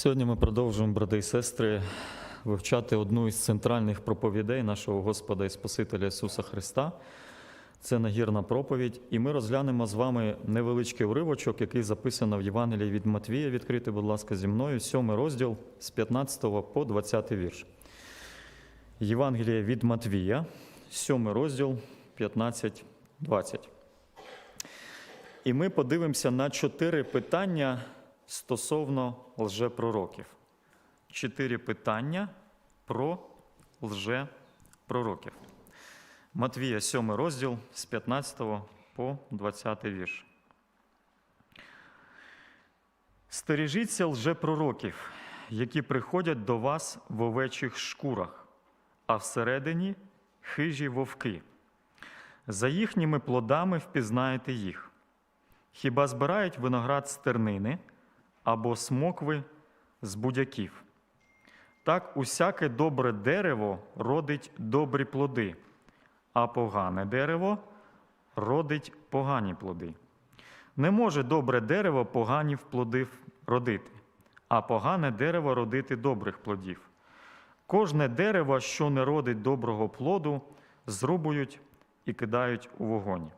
Сьогодні ми продовжуємо, брати і сестри, вивчати одну із центральних проповідей нашого Господа і Спасителя Ісуса Христа. Це нагірна проповідь, і ми розглянемо з вами невеличкий уривочок, який записано в Євангелії від Матвія. Відкрити, будь ласка, зі мною, сьомий розділ з 15 по 20 вірш. Євангеліє від Матвія, сьомий розділ 15-20. І ми подивимося на чотири питання стосовно лжепророків. Чотири питання про лжепророків. Матвія, 7 розділ з 15 по 20 вірш. Стережіться лжепророків, які приходять до вас в овечих шкурах, а всередині хижі вовки. За їхніми плодами впізнаєте їх. Хіба збирають виноград з тернини або смокви з будяків? Так усяке добре дерево родить добрі плоди, а погане дерево родить погані плоди. Не може добре дерево погані плоди родити, а погане дерево родити добрих плодів. Кожне дерево, що не родить доброго плоду, зрубують і кидають у вогонь.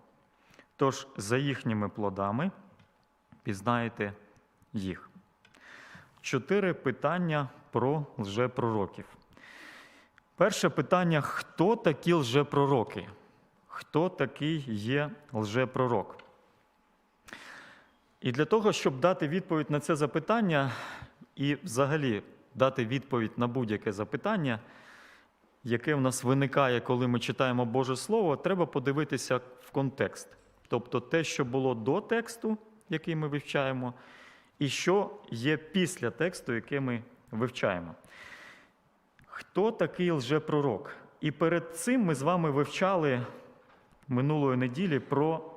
Тож за їхніми плодами пізнаєте їх. Чотири питання про лжепророків. Перше питання: хто такі лжепророки? Хто такий є лжепророк? І для того, щоб дати відповідь на це запитання, і взагалі дати відповідь на будь-яке запитання, яке в нас виникає, коли ми читаємо Боже Слово, треба подивитися в контекст. Тобто те, що було до тексту, який ми вивчаємо, і що є після тексту, який ми вивчаємо. Хто такий лжепророк? І перед цим ми з вами вивчали минулої неділі про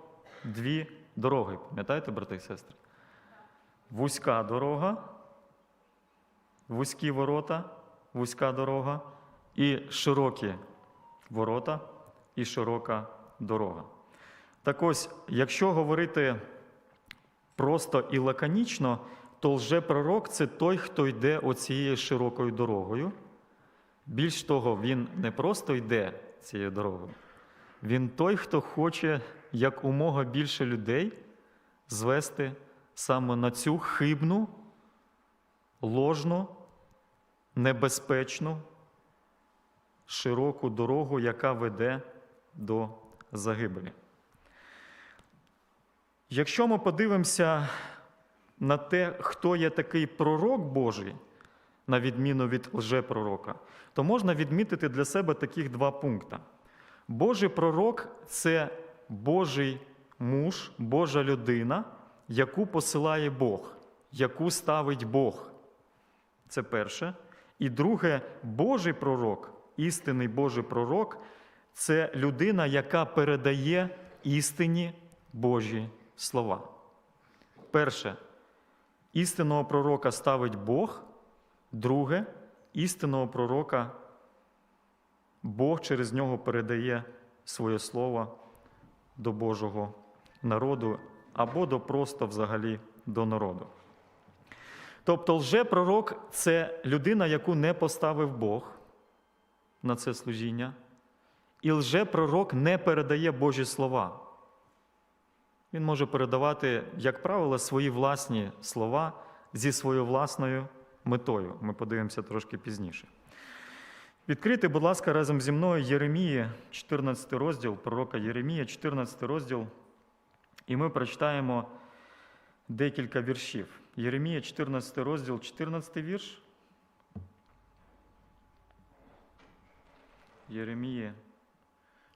дві дороги. Пам'ятаєте, брати і сестри? Вузька дорога, вузькі ворота, вузька дорога, і широкі ворота, і широка дорога. Так ось, якщо говорити просто і лаконічно, то лжепророк це той, хто йде оцією широкою дорогою. Більш того, він не просто йде цією дорогою, він той, хто хоче як умога більше людей звести саме на цю хибну, ложну, небезпечну, широку дорогу, яка веде до загибелі. Якщо ми подивимося на те, хто є такий пророк Божий, на відміну від лжепророка, то можна відмітити для себе таких два пункти. Божий пророк це Божий муж, Божа людина, яку посилає Бог, яку ставить Бог. Це перше. І друге, Божий пророк, істинний Божий пророк це людина, яка передає істині Божі слова. Перше, істинного пророка ставить Бог. Друге, істинного пророка Бог через нього передає своє слово до Божого народу або до просто взагалі до народу. Тобто лжепророк – це людина, яку не поставив Бог на це служіння, і лжепророк не передає Божі слова. Він може передавати, як правило, свої власні слова зі своєю власною метою. Ми подивимося трошки пізніше. Відкрити, будь ласка, разом зі мною Єремії, 14 розділ, пророка Єремія, 14 розділ, і ми прочитаємо декілька віршів. Єремія, 14 розділ, 14 вірш. Єремія,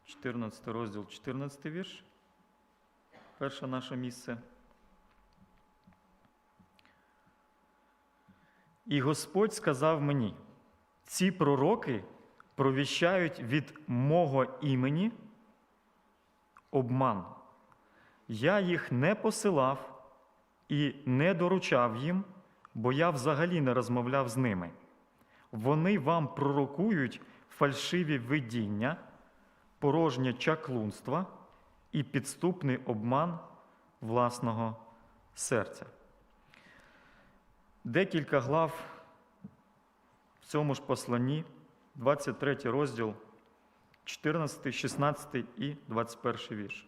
14 розділ, 14 вірш. Перше наше місце. І Господь сказав мені: ці пророки провіщають від мого імені обман. Я їх не посилав і не доручав їм, бо я взагалі не розмовляв з ними. Вони вам пророкують фальшиві видіння, порожнє чаклунство і підступний обман власного серця. декілька глав в цьому ж посланні, 23 розділ, 14, 16 і 21 вірш.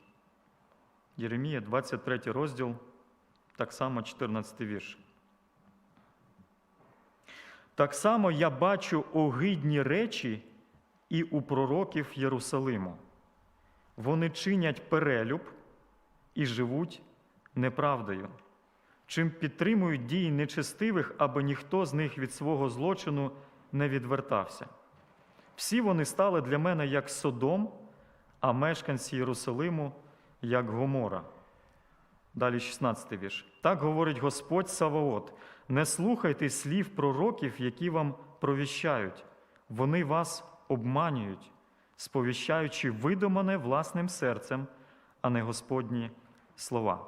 Єремія, 23 розділ, так само 14 вірш. Так само я бачу огидні речі і у пророків Єрусалиму. Вони чинять перелюб і живуть неправдою, чим підтримують дії нечестивих, аби ніхто з них від свого злочину не відвертався. Всі вони стали для мене як Содом, а мешканці Єрусалиму як Гомора. Далі 16 вірш. Так говорить Господь Саваот: не слухайте слів пророків, які вам провіщають. Вони вас обманюють, сповіщаючи видумане власним серцем, а не Господні слова.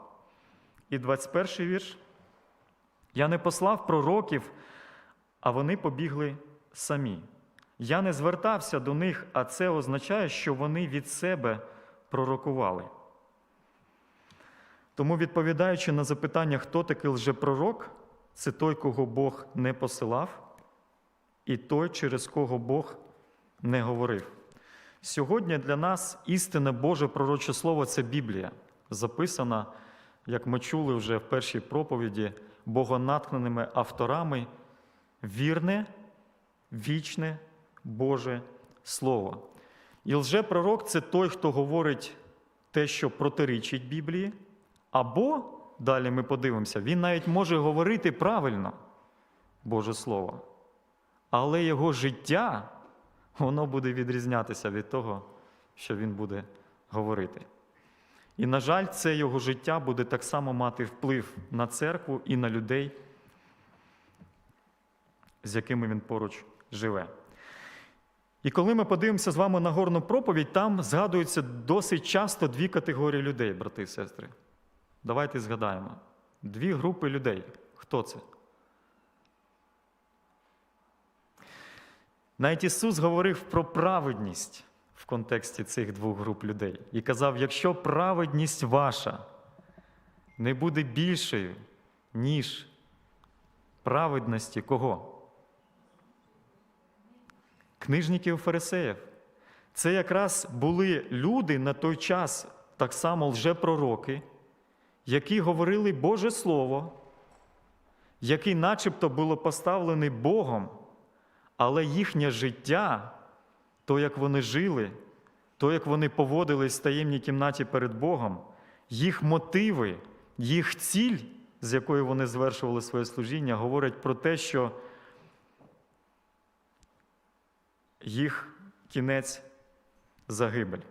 І 21 вірш. Я не послав пророків, а вони побігли самі. Я не звертався до них, а це означає, що вони від себе пророкували. Тому, відповідаючи на запитання, хто такий лжепророк, це той, кого Бог не посилав, і той, через кого Бог не говорив. Сьогодні для нас істинне Боже пророче слово це Біблія, записана, як ми чули вже в першій проповіді, богонатхненими авторами, вірне, вічне Боже Слово. І лжепророк це той, хто говорить те, що протирічить Біблії, або, далі ми подивимося, він навіть може говорити правильно Боже Слово, але його життя, воно буде відрізнятися від того, що він буде говорити. І, на жаль, це його життя буде так само мати вплив на церкву і на людей, з якими він поруч живе. І коли ми подивимося з вами на горну проповідь, там згадуються досить часто дві категорії людей, брати і сестри. Давайте згадаємо. Дві групи людей. Хто це? Навіть Ісус говорив про праведність в контексті цих двох груп людей і казав: якщо праведність ваша не буде більшою, ніж праведності кого? Книжників фарисеїв. Це якраз були люди на той час, так само лжепророки, які говорили Боже Слово, який начебто було поставлений Богом, але їхнє життя, то, як вони жили, то, як вони поводились в таємній кімнаті перед Богом, їх мотиви, їх ціль, з якою вони звершували своє служіння, говорять про те, що їх кінець загибель.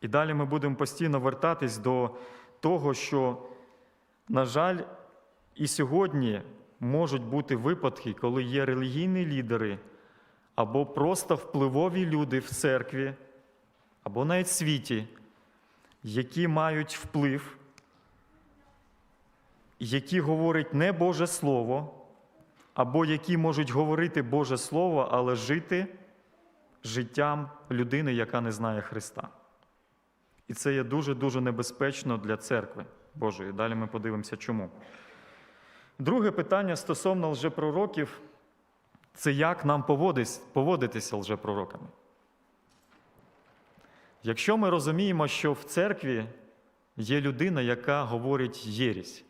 І далі ми будемо постійно вертатись до того, що, на жаль, і сьогодні можуть бути випадки, коли є релігійні лідери або просто впливові люди в церкві, або навіть в світі, які мають вплив, які говорять не Боже Слово, або які можуть говорити Боже Слово, але жити життям людини, яка не знає Христа. І це є дуже-дуже небезпечно для церкви Божої. Далі ми подивимося, чому. Друге питання стосовно лжепророків це як нам поводитися лжепророками. Якщо ми розуміємо, що в церкві є людина, яка говорить єрість,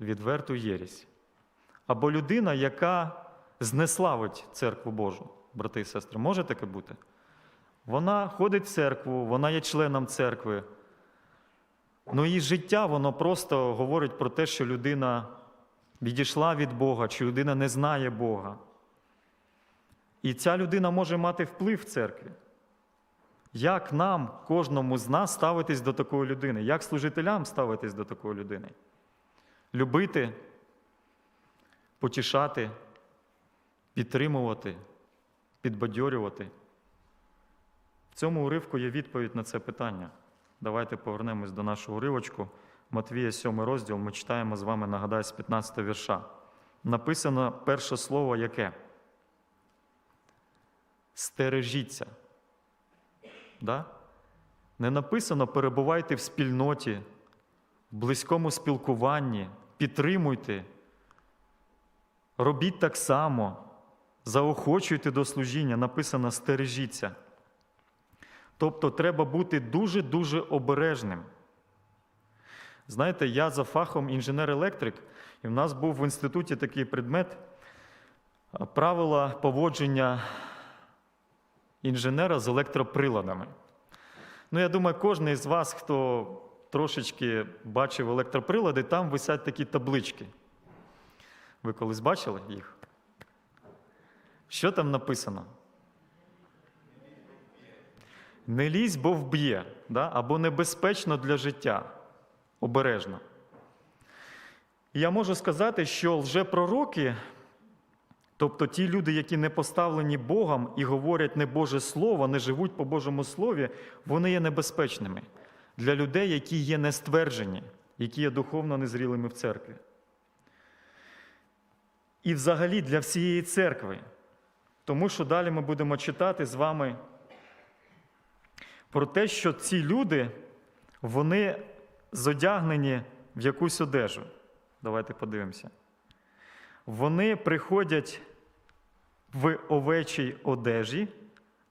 відверту єрість, або людина, яка знеславить церкву Божу, брати і сестри, може таке бути? Вона ходить в церкву, вона є членом церкви. Ну її життя, воно просто говорить про те, що людина відійшла від Бога, чи людина не знає Бога. І ця людина може мати вплив в церкві. Як нам, кожному з нас, ставитись до такої людини? Як служителям ставитись до такої людини? Любити, потішати, підтримувати, підбадьорювати. В цьому уривку є відповідь на це питання. Давайте повернемось до нашого уривочку. Матвія, 7 розділ, ми читаємо з вами, нагадаю, з 15 вірша. Написано перше слово яке? Стережіться. Да? Не написано перебувайте в спільноті, в близькому спілкуванні, підтримуйте, робіть так само, заохочуйте до служіння, написано стережіться. Тобто треба бути дуже-дуже обережним. Знаєте, я за фахом інженер-електрик, і в нас був в інституті такий предмет правила поводження інженера з електроприладами. Ну, я думаю, кожен із вас, хто трошечки бачив електроприлади, там висять такі таблички. Ви колись бачили їх? Що там написано? Не лізь, бо вб'є, да? або небезпечно для життя. Обережно. Я можу сказати, що лжепророки, тобто ті люди, які не поставлені Богом і говорять не Боже Слово, не живуть по Божому Слові, вони є небезпечними для людей, які є нестверджені, які є духовно незрілими в церкві. І взагалі для всієї церкви. Тому що далі ми будемо читати з вами про те, що ці люди, вони зодягнені в якусь одежу. Давайте подивимося. Вони приходять в овечій одежі,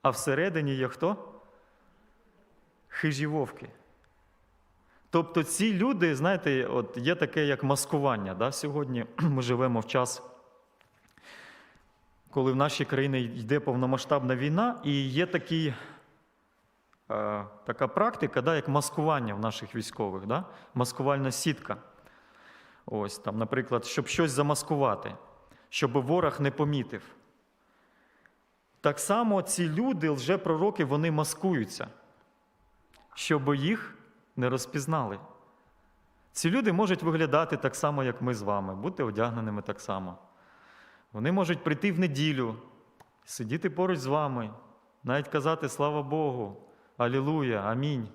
а всередині є хто? Хижі вовки. Тобто ці люди, знаєте, от є таке як маскування. Да? Сьогодні ми живемо в час, коли в нашій країні йде повномасштабна війна, і є такий, така практика, да, як маскування в наших військових, да? маскувальна сітка. Ось там, наприклад, щоб щось замаскувати, щоб ворог не помітив. Так само ці люди, лжепророки, вони маскуються, щоб їх не розпізнали. Ці люди можуть виглядати так само, як ми з вами, бути одягненими так само. Вони можуть прийти в неділю, сидіти поруч з вами, навіть казати слава Богу, Алілуя, Амінь.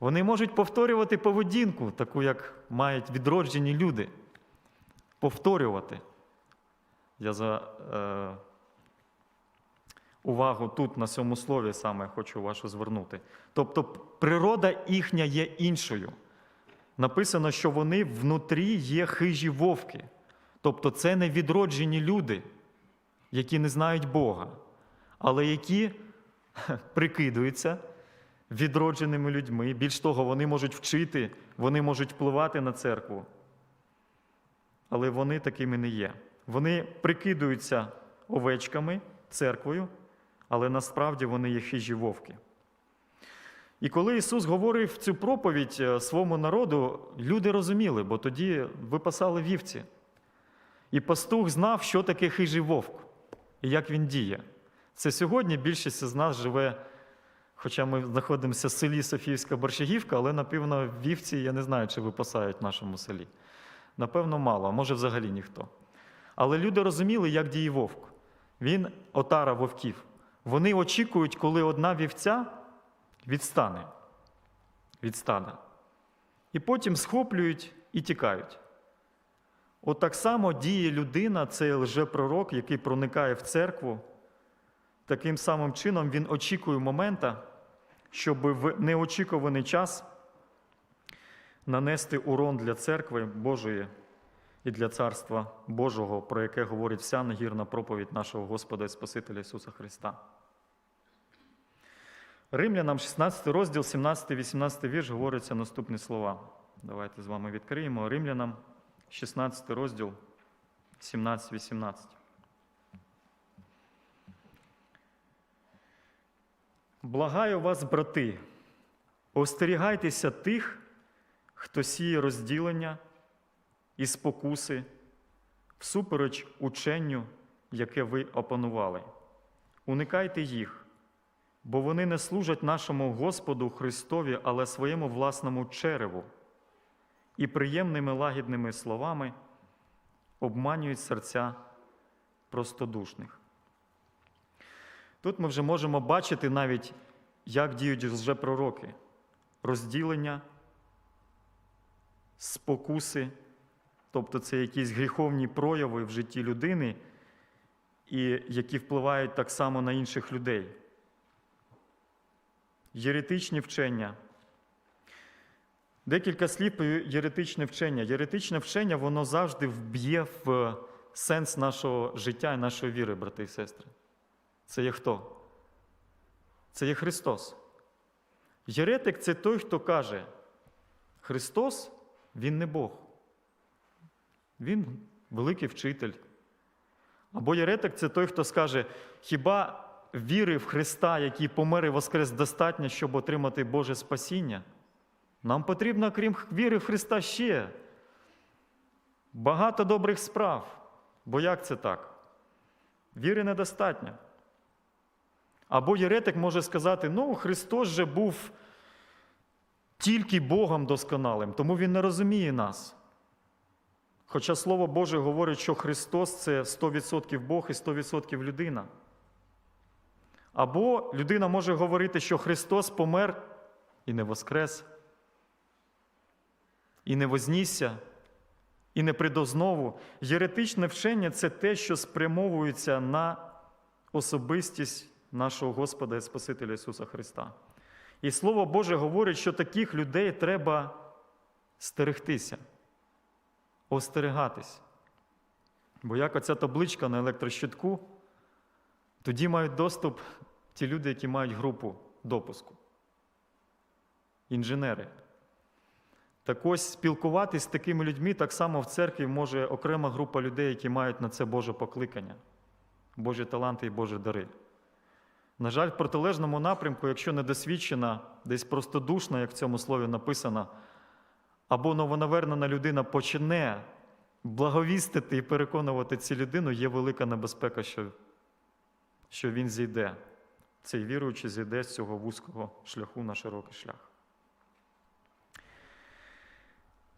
Вони можуть повторювати поведінку, таку, як мають відроджені люди. Повторювати. Я за е, увагу тут, на цьому слові, саме хочу вашу звернути. Тобто, природа їхня є іншою. Написано, що вони внутрі є хижі вовки. Тобто, це не відроджені люди, які не знають Бога, але які прикидуються відродженими людьми. Більш того, вони можуть вчити, вони можуть впливати на церкву. Але вони такими не є. Вони прикидуються овечками, церквою, але насправді вони є хижі вовки. І коли Ісус говорив цю проповідь е, своєму народу, люди розуміли, бо тоді випасали вівці. І пастух знав, що таке хижий вовк і як він діє. Це сьогодні більшість з нас живе, хоча ми знаходимося в селі Софіївська Борщагівка, але, напевно, вівці я не знаю, чи випасають в нашому селі. Напевно, мало, а може взагалі ніхто. Але люди розуміли, як діє вовк. Він отара вовків. Вони очікують, коли одна вівця відстане від. І потім схоплюють і тікають. От так само діє людина, цей лжепророк, який проникає в церкву. Таким самим чином він очікує момента, щоб в неочікуваний час нанести урон для церкви Божої і для Царства Божого, про яке говорить вся нагірна проповідь нашого Господа і Спасителя Ісуса Христа. Римлянам 16 розділ, 17-18 вірш говориться наступні слова. Давайте з вами відкриємо. Римлянам 16 розділ, 17-18. Благаю вас, брати, остерігайтеся тих, хто сіє розділення і спокуси, всупереч ученню, яке ви опанували. Уникайте їх, бо вони не служать нашому Господу Христові, але своєму власному череву, і приємними лагідними словами обманюють серця простодушних. Тут ми вже можемо бачити навіть, як діють лжепророки. розділення, спокуси, тобто це якісь гріховні прояви в житті людини, і які впливають так само на інших людей. Єретичні вчення. Декілька слів про єретичне вчення. Єретичне вчення воно завжди вб'є в сенс нашого життя і нашої віри, брати і сестри. Це є хто? Це є Христос. Єретик це той, хто каже, Христос Він не Бог. Він великий вчитель. Або єретик це той, хто скаже, хіба віри в Христа, який помер і воскрес, достатньо, щоб отримати Боже спасіння? Нам потрібно, крім віри в Христа, ще багато добрих справ. Бо як це так? Віри недостатньо. Або єретик може сказати: ну, Христос же був тільки Богом досконалим, тому Він не розуміє нас. Хоча Слово Боже говорить, що Христос це 100% Бог і 100% людина. Або людина може говорити, що Христос помер і не воскрес, і не вознісся, і не придо знову. Єретичне вчення це те, що спрямовується на особистість нашого Господа і Спасителя Ісуса Христа. І Слово Боже говорить, що таких людей треба стерегтися, остерегатись. Бо як оця табличка на електрощитку, тоді мають доступ ті люди, які мають групу допуску. Інженери. Так ось спілкуватись з такими людьми так само в церкві може окрема група людей, які мають на це Боже покликання, Божі таланти і Божі дари. На жаль, в протилежному напрямку, якщо недосвідчена, десь простодушна, як в цьому слові написано, або новонавернена людина почне благовістити і переконувати цю людину, є велика небезпека, що, що він зійде. Цей віруючий зійде з цього вузького шляху на широкий шлях.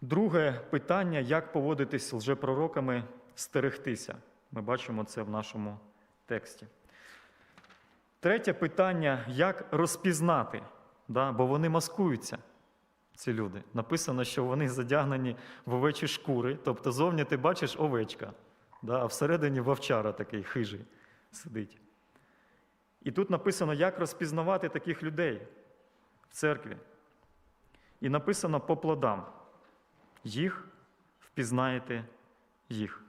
Друге питання, як поводитись з лжепророками, стерегтися. Ми бачимо це в нашому тексті. Третє питання, як розпізнати, да? бо вони маскуються, ці люди. Написано, що вони задягнені в овечі шкури, тобто зовні ти бачиш овечка, да? а всередині вовчара такий хижий сидить. І тут написано, як розпізнавати таких людей в церкві. І написано по плодам. Їх впізнаєте їх.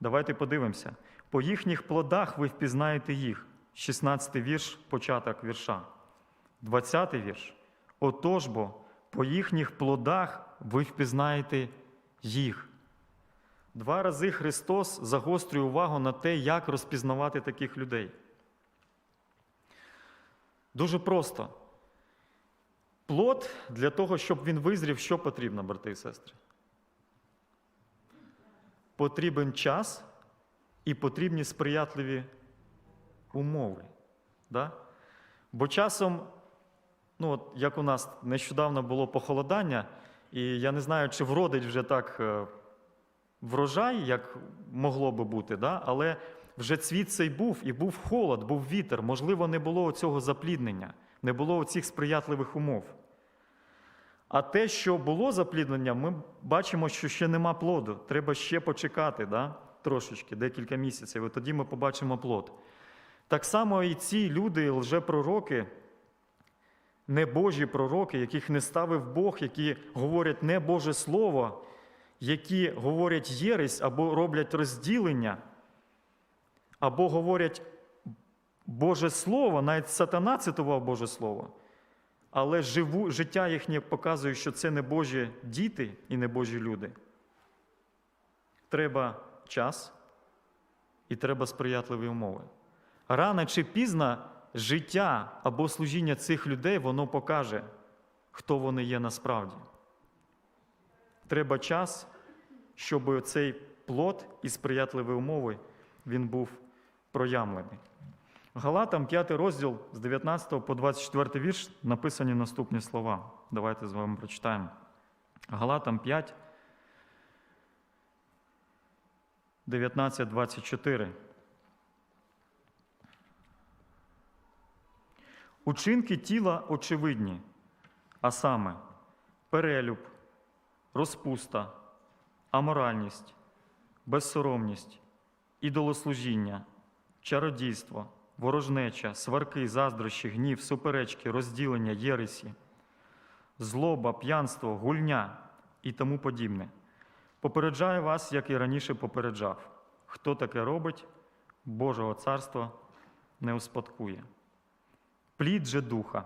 Давайте подивимося. По їхніх плодах ви впізнаєте їх. 16 вірш, початок вірша. 20 вірш. Отож бо, по їхніх плодах ви впізнаєте їх. Два рази Христос загострює увагу на те, як розпізнавати таких людей. Дуже просто. Плод для того, щоб він визрів, що потрібно, брати і сестри? Потрібен час і потрібні сприятливі умови. Да? Бо часом, ну, от як у нас нещодавно було похолодання, і я не знаю, чи вродить вже так е, врожай, як могло би бути, да? але вже цвіт цей був, і був холод, був вітер. Можливо, не було цього запліднення, не було цих сприятливих умов. А те, що було запліднення, ми бачимо, що ще нема плоду. Треба ще почекати да? трошечки, декілька місяців, і тоді ми побачимо плод. Так само і ці люди, лжепророки, небожі пророки, яких не ставив Бог, які говорять не Боже Слово, які говорять єресь або роблять розділення, або говорять Боже Слово, навіть сатана цитував Боже Слово. Але живу, життя їхнє показує, що це не Божі діти і не Божі люди. Треба час і треба сприятливі умови. Рано чи пізно життя або служіння цих людей воно покаже, хто вони є насправді. Треба час, щоб цей плод і сприятливі умови він був проявлений. Галатам 5 розділ з 19 по 24 вірш написані наступні слова. Давайте з вами прочитаємо. Галатам 5, 19, 24. Учинки тіла очевидні, а саме перелюб, розпуста, аморальність, безсоромність, ідолослужіння, чародійство, ворожнеча, сварки, заздрощі, гнів, суперечки, розділення, єресі, злоба, п'янство, гульня і тому подібне. Попереджаю вас, як і раніше попереджав. Хто таке робить, Божого царства не успадкує. Плід же духа,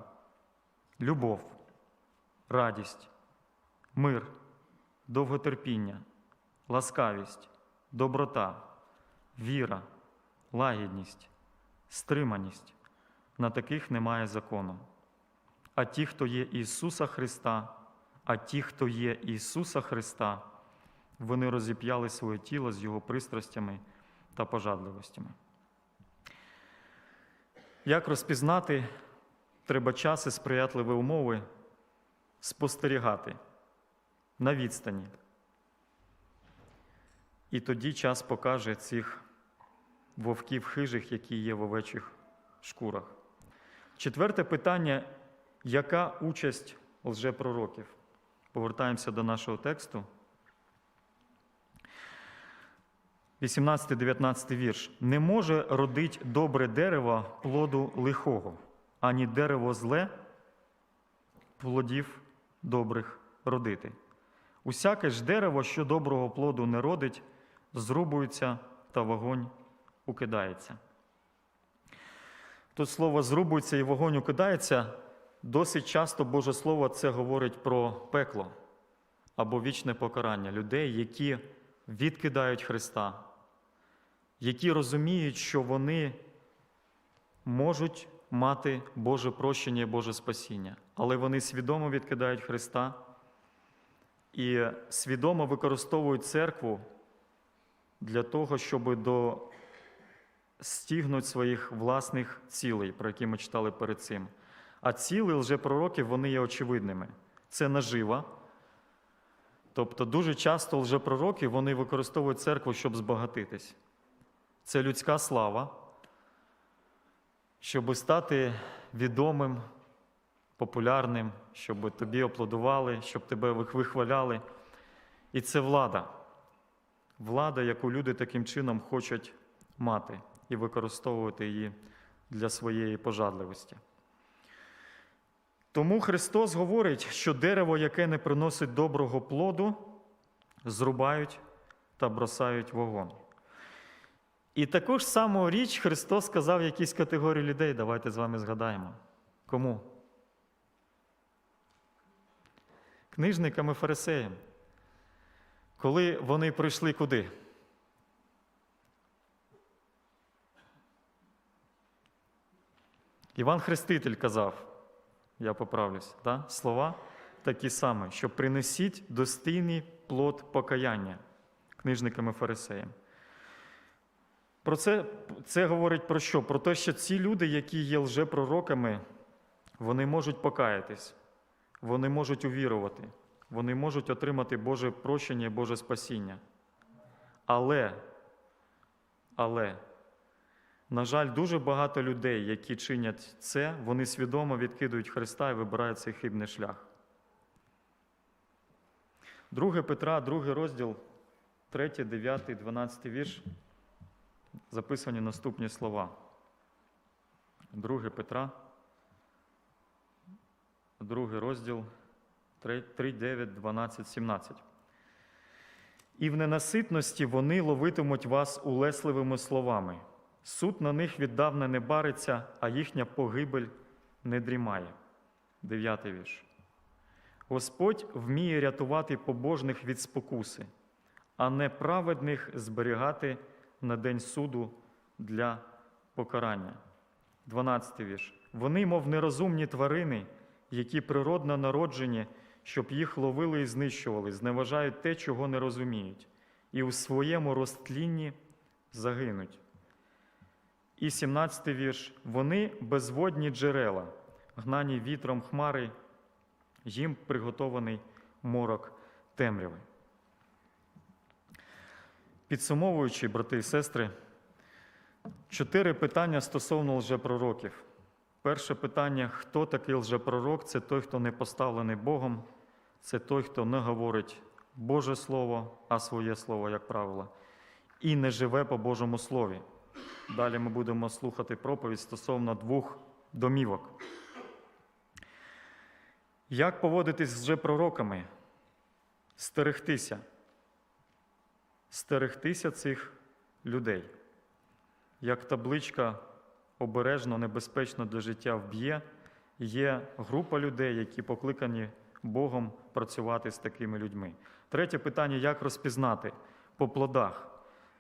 любов, радість, мир, довготерпіння, ласкавість, доброта, віра, лагідність, стриманість. На таких немає закону. А ті, хто є Ісуса Христа, а ті, хто є Ісуса Христа, вони розіп'яли своє тіло з Його пристрастями та пожадливостями. Як розпізнати, треба час і сприятливі умови спостерігати на відстані. І тоді час покаже цих вовків хижих, які є в овечих шкурах. Четверте питання: яка участь лжепророків? Повертаємося до нашого тексту. 18-19 вірш. Не може родить добре дерево плоду лихого, ані дерево зле плодів добрих родити. Усяке ж дерево, що доброго плоду не родить, зрубується та вогонь укидається. Тут слово зрубується і вогонь укидається. Досить часто Боже Слово це говорить про пекло або вічне покарання людей, які відкидають Христа, які розуміють, що вони можуть мати Боже прощення і Боже спасіння, але вони свідомо відкидають Христа і свідомо використовують церкву для того, щоб достигнути своїх власних цілей, про які ми читали перед цим. А цілі лжепророків вони є очевидними. Це нажива. Тобто дуже часто лжепророки вони використовують церкву, щоб збагатитись. Це людська слава, щоб стати відомим, популярним, щоб тобі аплодували, щоб тебе вихваляли. І це влада. Влада, яку люди таким чином хочуть мати і використовувати її для своєї пожадливості. Тому Христос говорить, що дерево, яке не приносить доброго плоду, зрубають та бросають вогонь. І таку ж саму річ Христос сказав якійсь категорії людей. Давайте з вами згадаємо. Кому? Книжникам і фарисеям. Коли вони прийшли куди? Іван Хреститель казав, я поправлюсь, да? слова такі самі, що принесіть достійний плод покаяння книжникам і фарисеям. Про це, це говорить про що? Про те, що ці люди, які є лжепророками, вони можуть покаятись, вони можуть увірувати, вони можуть отримати Боже прощення, і Боже спасіння. Але, але, на жаль, дуже багато людей, які чинять це, вони свідомо відкидують Христа і вибирають цей хибний шлях. 2 Петра, 2 розділ, 3, 9, 12 вірш, записані наступні слова. 2 Петра, 2 розділ, 3, 9, 12, 17. І в ненаситності вони ловитимуть вас улесливими словами. Суд на них віддавна не бариться, а їхня погибель не дрімає. Дев'ятий вірш. Господь вміє рятувати побожних від спокуси, а неправедних зберігати на день суду для покарання. Дванадцятий вірш. Вони, мов нерозумні тварини, які природно народжені, щоб їх ловили і знищували, зневажають те, чого не розуміють, і у своєму розтлінні загинуть. І 17 вірш. Вони безводні джерела, гнані вітром хмари, їм приготований морок темряви. Підсумовуючи, брати і сестри, чотири питання стосовно лжепророків. Перше питання: хто такий лжепророк? Це той, хто не поставлений Богом, це той, хто не говорить Боже Слово, а своє Слово, як правило, і не живе по Божому Слові. Далі ми будемо слухати проповідь стосовно двох домівок. Як поводитись з лжепророками? Стерегтися. Стерегтися цих людей. Як табличка обережно, небезпечно для життя вб'є, є група людей, які покликані Богом працювати з такими людьми. Третє питання: як розпізнати по плодах?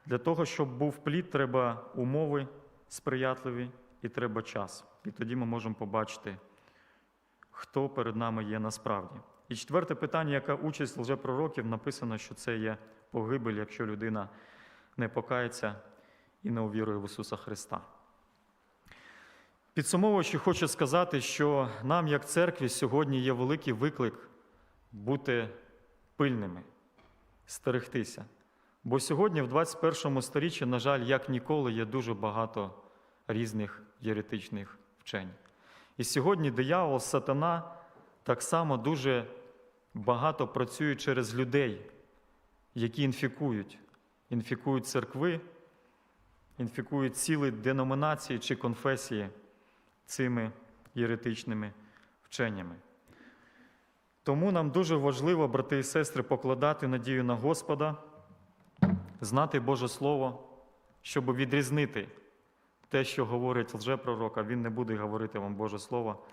Для того, щоб був плід, треба умови сприятливі і треба час. І тоді ми можемо побачити, хто перед нами є насправді. І четверте питання, яка участь лжепророків, написано, що це є погибель, якщо людина не покається і не увірує в Ісуса Христа. Підсумовуючи, хочу сказати, що нам, як церкві, сьогодні є великий виклик бути пильними, стерегтися. Бо сьогодні, в 21 сторіччі, на жаль, як ніколи, є дуже багато різних єретичних вчень. І сьогодні диявол, сатана так само дуже багато працює через людей, які інфікують, інфікують церкви, інфікують цілі деномінації чи конфесії цими єретичними вченнями. Тому нам дуже важливо, брати і сестри, покладати надію на Господа, знати Боже Слово, щоб відрізнити те, що говорить лжепророк, а він не буде говорити вам Боже Слово,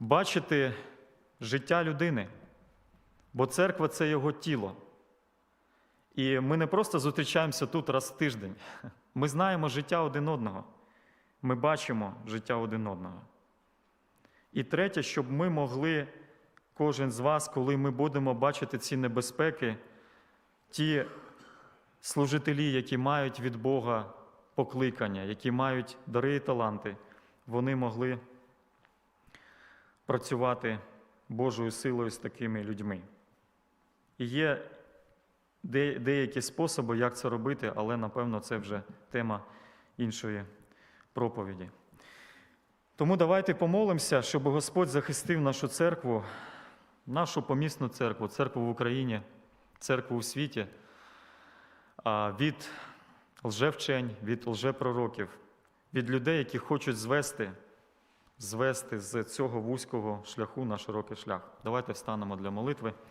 бачити життя людини, бо церква це його тіло. І ми не просто зустрічаємося тут раз в тиждень. Ми знаємо життя один одного. Ми бачимо життя один одного. І третє, щоб ми могли, кожен з вас, коли ми будемо бачити ці небезпеки, ті служителі, які мають від Бога покликання, які мають дари і таланти, вони могли працювати Божою силою з такими людьми. І є деякі способи, як це робити, але напевно це вже тема іншої проповіді. Тому давайте помолимося, щоб Господь захистив нашу церкву, нашу помісну церкву, церкву в Україні, церкву у світі від лжевчень, від лжепророків, від людей, які хочуть звести, звести з цього вузького шляху на широкий шлях. Давайте встанемо для молитви.